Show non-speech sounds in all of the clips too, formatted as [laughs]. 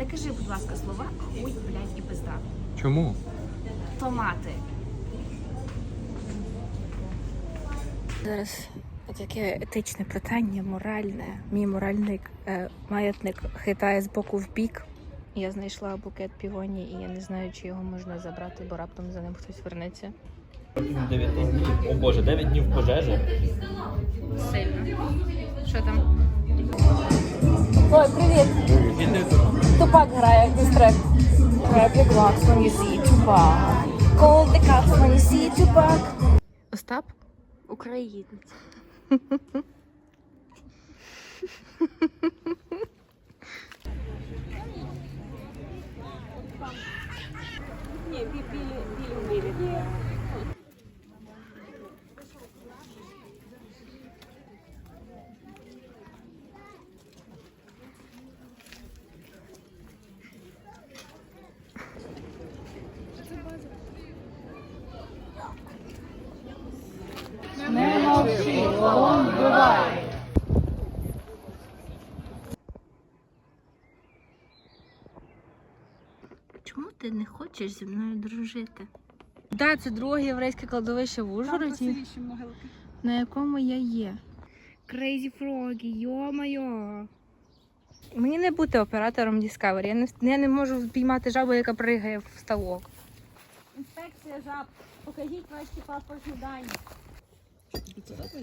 Не кажи, будь ласка, слова хуй, блядь, і пизда. Чому? Томати. Зараз таке етичне питання, моральне. Мій моральний е, маятник хитає з боку в бік. Я знайшла букет півоні, і я не знаю, чи його можна забрати, бо раптом за ним хтось вернеться. 9 днів. О Боже, 9 днів пожежі. Сильно. Що там? Ой, привіт! Тупак грає як дистрек. Grab your blocks when you see Tupac. Call the cops when you see Tupac. Остап? Українець. Чому ти не хочеш зі мною дружити? Да, це друге єврейське кладовище в Ужгороді, на якому я є. Crazy Frog, йо-моє. Мені не бути оператором Discovery. Я не, я не можу впіймати жабу, яка пригає в ставок. Інспекція жаб. Покажіть ваші паспортні дані.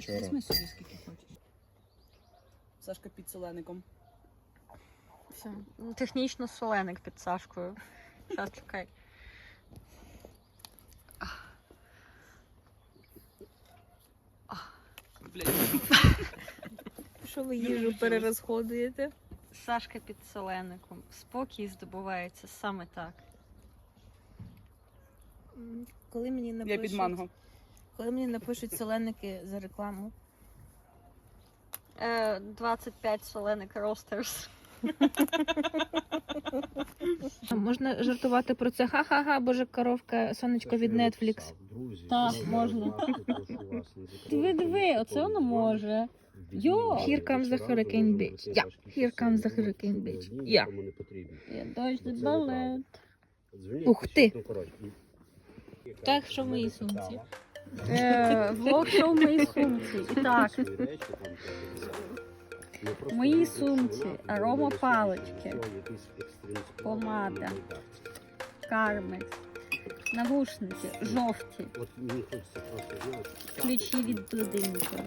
Візьми собі скільки хочеш. Сашка під солеником. Все. Технічно соленик під Сашкою. Зараз чекай. Що ви їжу перерозходуєте? Сашка під солеником. Спокій здобувається саме так. Коли мені напишуть, Я під манго. коли мені напишуть соленики за рекламу. Е, 25 соленик ростерс. Можна жартувати про це. Ха-ха-ха, боже коровка, сонечко від Netflix. Так, можна. [laughs] Диви, диви, оце воно може. Йо! Here comes the hurricane bitch. Yeah, here comes the hurricane bitch. Yeah. Я дощ балет. Ух ти. Так, що в моїй сумці? Е, влог, що в моїй [laughs] сумці. І так, в моїй сумці арома палички, помада, кармекс, навушники, жовті, ключі від будинку,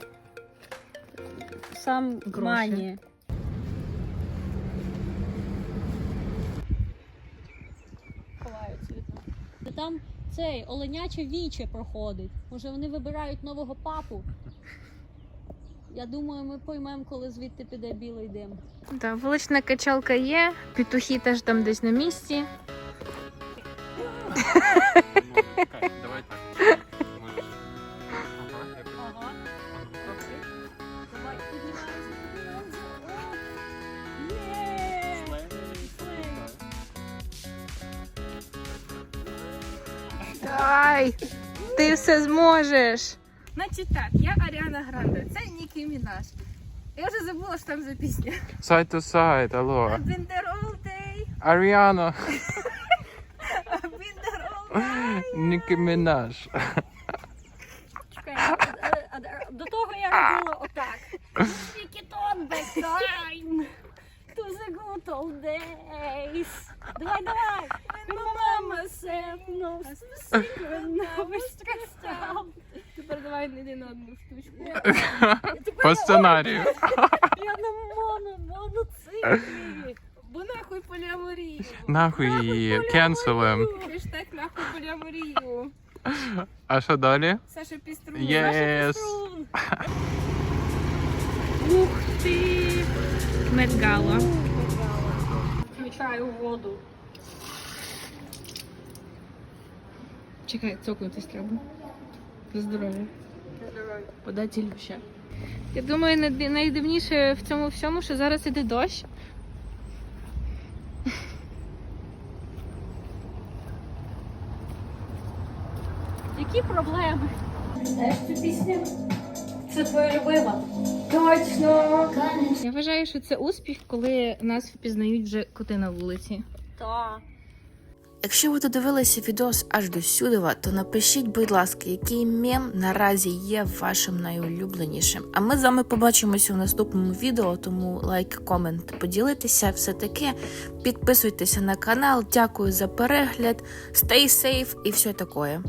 сам мані. Там цей оленяче віче проходить. Може вони вибирають нового папу. Я думаю, ми поймемо, коли звідти піде білий дим. Да, вулична качалка є, петухи теж там десь на місці. Давай так. Ти все зможеш! Значить так, я Аріана Гранде, це Нікі Мінаш. Я вже забула, що там за пісня. Side to side, алло. I've been there all day, Аріана. I've been there all night. Нікі Мінаш. Чекай, а- а- а- а- до того я робила отак. Take it on back time to the good old days. Давай, давай. When my mama said no secret, no stressed out. Тепер не на одну штучку. По сценарію. Я на моно, моноциклі. Бо нахуй поліаморію. Нахуй її. Кенселем. Хештег нахуй поліаморію. А що далі? Саша Піструн. Єс. Ух ти! Медгала. Включаю воду. Чекай, цокнутись треба. За здоров'я. Подати Ілюша. Я думаю, найдивніше в цьому всьому, що зараз іде дощ. Які проблеми? Знаєш цю пісню? Це твоя любима. Я вважаю, що це успіх, коли нас впізнають вже коти на вулиці. Так. Якщо ви додивилися відос аж до сюдова, то напишіть, будь ласка, який мем наразі є вашим найулюбленішим. А ми з вами побачимося в наступному відео, тому лайк, комент, поділитися, все таке. Підписуйтеся на канал. Дякую за перегляд. Stay safe і все таке.